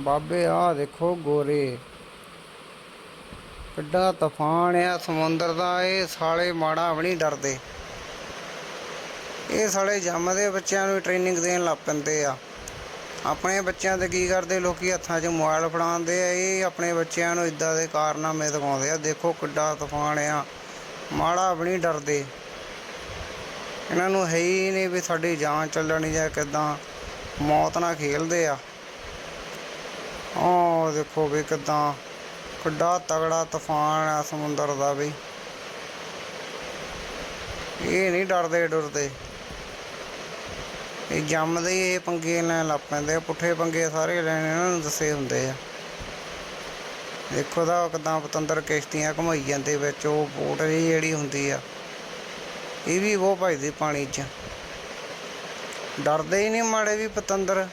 ਬਾਬੇ ਆ ਦੇਖੋ ਗੋਰੇ। ਕਿੱਡਾ ਤੂਫਾਨ ਆ ਸਮੁੰਦਰ ਦਾ, ਇਹ ਸਾਲੇ ਮਾੜਾ ਵੀ ਨਹੀਂ ਡਰਦੇ। ਇਹ ਸਾਲੇ ਜੰਮਦੇ ਬੱਚਿਆਂ ਨੂੰ ਟ੍ਰੇਨਿੰਗ ਦੇਣ ਲੱਗ ਪੈਂਦੇ ਆ। ਆਪਣੇ ਬੱਚਿਆਂ ਤੇ ਕੀ ਕਰਦੇ? ਲੋਕੀ ਹੱਥਾਂ 'ਚ ਮੋਬਾਈਲ ਫੜਾਉਂਦੇ ਆ। ਇਹ ਆਪਣੇ ਬੱਚਿਆਂ ਨੂੰ ਇਦਾਂ ਦੇ ਕਾਰਨਾਮੇ ਦਿਖਾਉਂਦੇ ਆ। ਦੇਖੋ ਕਿੱਡਾ ਤੂਫਾਨ ਆ। ਮਾੜਾ ਵੀ ਨਹੀਂ ਡਰਦੇ। ਇਹਨਾਂ ਨੂੰ ਹੈ ਹੀ ਨਹੀਂ ਵੀ ਸਾਡੀ ਜਾਨ ਚੱਲਣੀ ਜਾਂ ਕਿਦਾਂ। ਮੌਤ ਨਾਲ ਖੇਲਦੇ ਆ। ਉਹ ਦੇਖੋ ਵੀ ਕਿਦਾਂ, ਕਿੱਡਾ ਤਗੜਾ ਤੂਫਾਨ ਆ ਸਮੁੰਦਰ ਦਾ ਵੀ। ਇਹ ਨਹੀਂ ਡਰਦੇ ਡਰਦੇ। ਇਹ ਜੰਮਦੇ ਇਹ ਪੰਗੇ ਲੈਣ ਲੱਗ ਪੈਂਦੇ ਆ, ਪੁੱਠੇ ਪੰਗੇ ਸਾਰੇ ਲੈਣੇ ਇਹਨਾਂ ਨੂੰ ਦੱਸੇ ਹੁੰਦੇ ਆ। ਦੇਖੋ ਦਾ ਕਿਦਾਂ ਪਤੰਦਰ ਕਿਸ਼ਤੀਆਂ ਘੁਮਾਈ ਜਾਂਦੇ ਵਿੱਚ, ਉਹ ਬੋਟ ਜਿਹੜੀ ਹੁੰਦੀ ਆ, ਇਹ ਵੀ ਉਹ ਭਜਦੀ ਪਾਣੀ 'ਚ। ਡਰਦੇ ਹੀ ਨਹੀਂ ਮਾੜੇ ਵੀ ਪਤੰਦਰ।